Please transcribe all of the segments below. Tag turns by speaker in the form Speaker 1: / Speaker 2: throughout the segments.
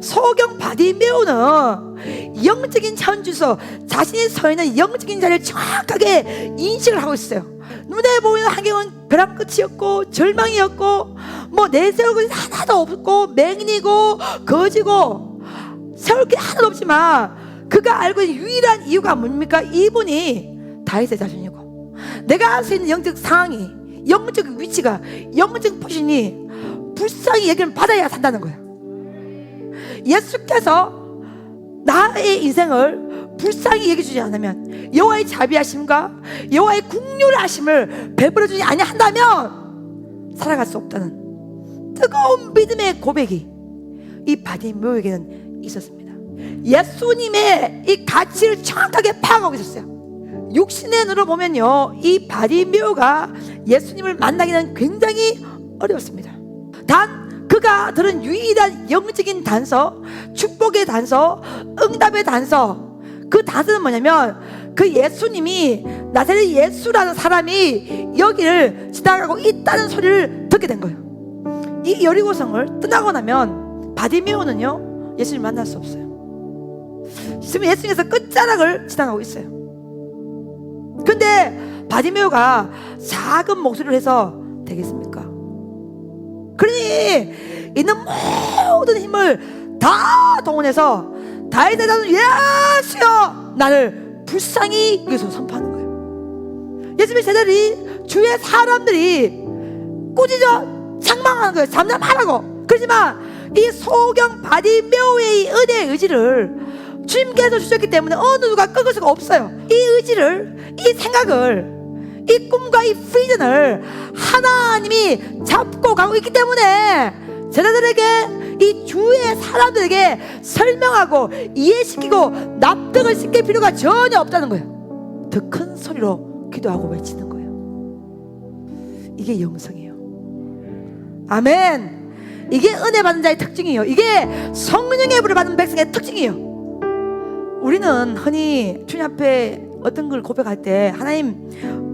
Speaker 1: 소경 바디메오는 영적인 차원 주소 자신이 서 있는 영적인 자리를 정확하게 인식을 하고 있어요. 눈에 보이는 환경은 벼랑 끝이었고 절망이었고 뭐 것이 하나도 없고 맹인이고 거지고 세울 게 하나도 없지만 그가 알고 있는 유일한 이유가 뭡니까? 이분이 다윗의 자손이고 내가 알 수 있는 영적 상황이 영적 위치가 영적 포신이 불쌍히 얘기를 받아야 산다는 거야. 예수께서 나의 인생을 불쌍히 얘기해 주지 않으면 여호와의 자비하심과 여호와의 국률하심을 베풀어 주지 아니한다면 살아갈 수 없다는 뜨거운 믿음의 고백이 이 바디 묘에게는 있었습니다. 예수님의 이 가치를 정확하게 파악하고 있었어요. 육신의 눈으로 보면요, 이 바디묘가 예수님을 만나기는 굉장히 어려웠습니다. 단 그가 들은 유일한 영적인 단서, 축복의 단서, 응답의 단서. 그 단서는 뭐냐면 그 예수님이 나사렛 예수라는 사람이 여기를 지나가고 있다는 소리를 듣게 된 거예요. 이 여리고성을 떠나고 나면 바디메오는요 예수님 만날 수 없어요. 지금 예수님께서 끝자락을 지나가고 있어요. 근데 바디메오가 작은 목소리를 해서 되겠습니까? 그러니 있는 모든 힘을 다 동원해서 다윗의 자손 예수여 나를 불쌍히 위해서 선포하는 거예요. 예수님의 제자들이 주의 사람들이 꾸짖어 책망하는 거예요. 잠잠하라고. 그렇지만 이 소경 바디메오의 이 은혜의 의지를 주님께서 주셨기 때문에 어느 누가 꺾을 수가 없어요. 이 의지를, 이 생각을, 이 꿈과 이 비전을 하나님이 잡고 가고 있기 때문에 제자들에게 이 주의 사람들에게 설명하고 이해시키고 납득을 시킬 필요가 전혀 없다는 거예요. 더 큰 소리로 기도하고 외치는 거예요. 이게 영성이에요. 아멘. 이게 은혜 받는 자의 특징이에요. 이게 성령의 불을 받는 백성의 특징이에요. 우리는 흔히 주님 앞에 어떤 걸 고백할 때 하나님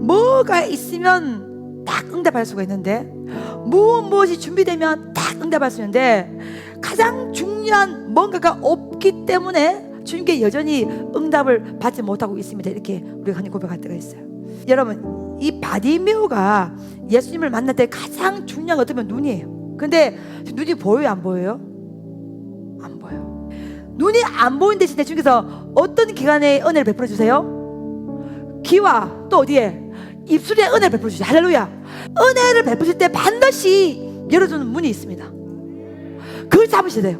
Speaker 1: 뭐가 있으면 딱 응답할 수가 있는데 무엇 무엇이 준비되면 딱 응답할 수 있는데 가장 중요한 뭔가가 없기 때문에 주님께 여전히 응답을 받지 못하고 있습니다. 이렇게 우리가 흔히 고백할 때가 있어요. 여러분 이 바디메오가 예수님을 만날 때 가장 중요한 건 어쩌면 눈이에요. 근데 눈이 보여요 안 보여요? 안 보여. 눈이 안 보이는 대신에 주님께서 어떤 기간에 은혜를 베풀어 주세요? 귀와 또 어디에? 입술에 은혜를 베풀어 주세요. 할렐루야. 은혜를 베푸실 때 반드시 열어주는 문이 있습니다. 그걸 잡으셔야 돼요.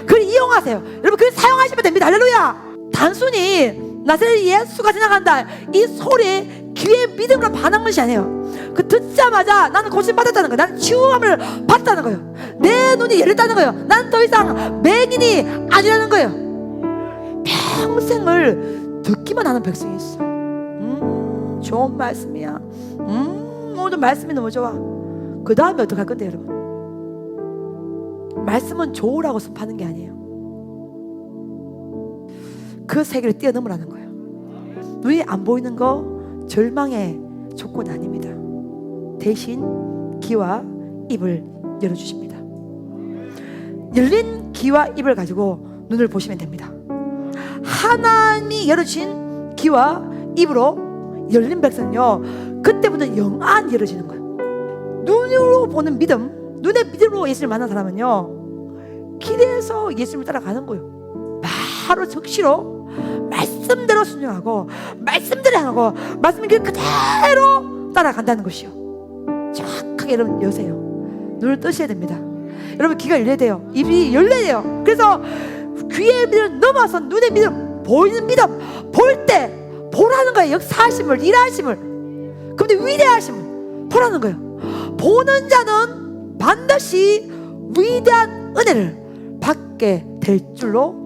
Speaker 1: 그걸 이용하세요. 여러분 그걸 사용하시면 됩니다. 할렐루야. 단순히 나사렛 예수가 지나간다 이 소리에 귀에 믿음으로 반한 것이 아니에요. 그 듣자마자 나는 고침 받았다는 거예요. 나는 치유함을 받았다는 거예요. 내 눈이 열렸다는 거예요. 나는 더 이상 맹인이 아니라는 거예요. 평생을 듣기만 하는 백성이 있어. 음, 좋은 말씀이야. 음, 오늘 말씀이 너무 좋아. 그 다음에 어떡할 건데, 여러분? 말씀은 좋으라고 습하는 게 아니에요. 그 세계를 뛰어넘으라는 거예요. 눈이 안 보이는 거 절망의 조건 아닙니다. 대신 귀와 입을 열어주십니다. 열린 귀와 입을 가지고 눈을 보시면 됩니다. 하나님이 열어주신 귀와 입으로 열린 백성요 그때부터 영안 열어지는 거예요. 눈으로 보는 믿음, 눈의 믿음으로 예수를 만난 사람은요 길에서 예수님을 따라가는 거예요. 바로 즉시로 말씀대로 순종하고 말씀대로 하고 말씀 그 그대로 따라간다는 것이요. 정확하게 여러분 여세요. 눈을 뜨셔야 됩니다. 여러분 귀가 열려야 돼요. 입이 열려야 돼요. 그래서 귀의 믿음 넘어서 눈의 믿음, 보이는 믿음, 볼 때 보라는 거예요. 역사하심을, 일하심을. 근데 위대하심을 보라는 거예요. 보는 자는 반드시 위대한 은혜를 받게 될 줄로